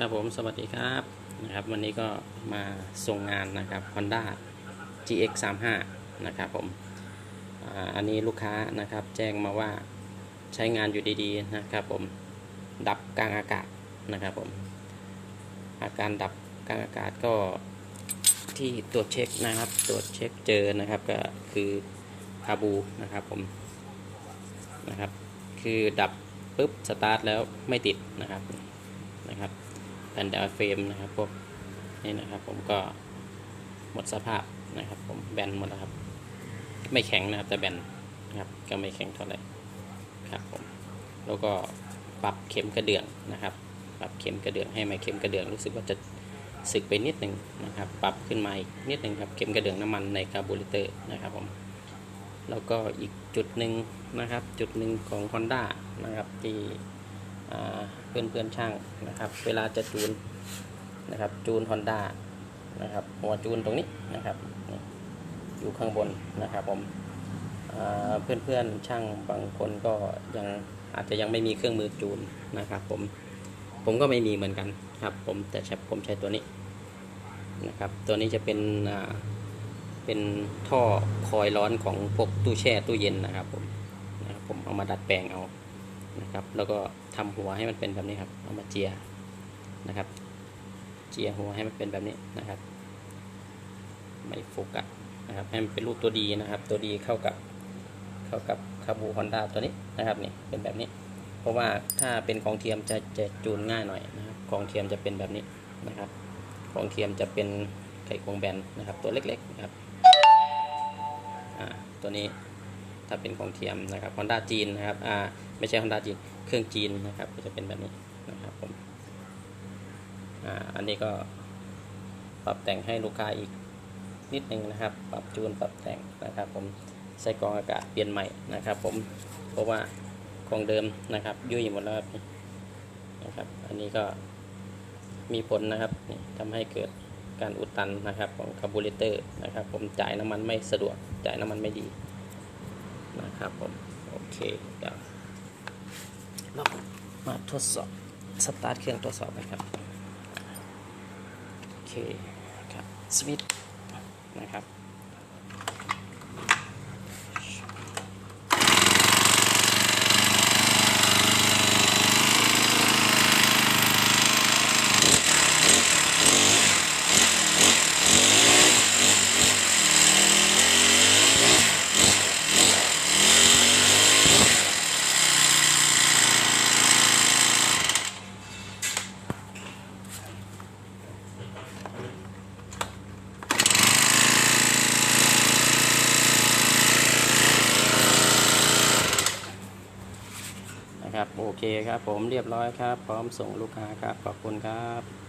ครับผมสวัสดีครับนะครับ วันนี้ก็มาส่งงานนะครับ Honda GX 35นะครับผมอันนี้ลูกค้านะครับ แจ้งมาว่าใช้งานอยู่ดีๆนะครับผมดับกลางอากาศนะครับผมอาการดับกลางอากาศก็ที่ตรวจเช็คนะครับ ตรวจเช็คเจอนะครับก็คือคาบูนะครับผมนะครับ คือดับปุ๊บสตาร์ทแล้วไม่ติดนะครับนะครับ แผ่นดาวเฟรมนะครับพวกนี่นะครับ ผมก็หมดสภาพนะครับ ผมแบนหมดแล้วครับ ไม่แข็งนะครับแต่แบนนะครับ ก็ไม่แข็งเท่าไหร่ครับผมแล้วก็ปรับเข็มกระเดื่องนะครับ ปรับเข็มกระเดื่องให้ไมเข็มกระเดื่องรู้สึกว่าจะสึกไปนิดหนึ่งนะครับ ปรับขึ้นมาอีกนิดหนึ่งครับเข็มกระเดื่องน้ำมันในคาร์บูเรเตอร์นะครับผมแล้วก็อีกจุดหนึ่งนะครับ จุดหนึ่งของ Honda นะครับที่ เพื่อนเพื่อนๆช่างนะครับ เวลาจะจูนนะครับ จูน Honda นะครับหัวจูนตรงนี้นะครับอยู่ข้างบนนะครับผมเพื่อนเพื่อนๆช่างบางคนก็ยังอาจจะยังไม่มีเครื่องมือจูนนะครับ ผมผมก็ไม่มีเหมือนกันครับ ผมแต่ผมใช้ตัวนี้นะครับ ตัวนี้จะเป็นเป็นท่อคอยร้อนของพวกตู้แช่ตู้เย็นนะครับผมนะครับผมเอามาดัดแปลงเอา นะครับ แล้วก็ทำหัวให้มันเป็นแบบนี้ครับ เอามาเจียนะครับ เจียหัวให้มันเป็นแบบนี้นะครับ ไม่โฟกัสนะครับ ให้มันเป็นรูปตัวดีนะครับ ตัวดีเข้ากับเข้ากับคาบูฮอนด้าตัวนี้นะครับนี่เป็นแบบนี้ เพราะว่าถ้าเป็นของเทียมจะจะจูนง่ายหน่อยนะครับของเทียมจะเป็นแบบนี้นะครับ ของเทียมจะเป็นไขควงแบนนะครับ ตัวเล็กๆนะครับอ่าตัวนี้ถ้าเป็นของเทียมนะครับ Honda จีนนะครับอ่า ไม่ใช่ Honda จีน เครื่องจีนนะครับก็จะเป็นแบบนี้นะครับผมอ่าอันนี้ก็ปรับแต่งให้ลูกค้าอีกนิดนึงนะครับ ปรับจูนปรับแต่งนะครับผมใส่กรองอากาศเปลี่ยนใหม่นะครับผมเพราะว่าของเดิมนะครับยุ่ยหมดแล้วนี่นะครับ อันนี้ก็มีผลนะครับนี่ทำให้เกิดการอุดตันนะครับของคาร์บูเรเตอร์นะครับ ผมจ่ายน้ำมันไม่สะดวกจ่ายน้ำมันไม่ดีนะครับผมโอเคเดี๋ยว เรามาทดสอบสตาร์ทเครื่องทดสอบนะครับโอเคครับสวิตช์นะครับ ครับ โอเคครับ ผมเรียบร้อยครับ พร้อมส่งลูกค้าครับ ขอบคุณครับ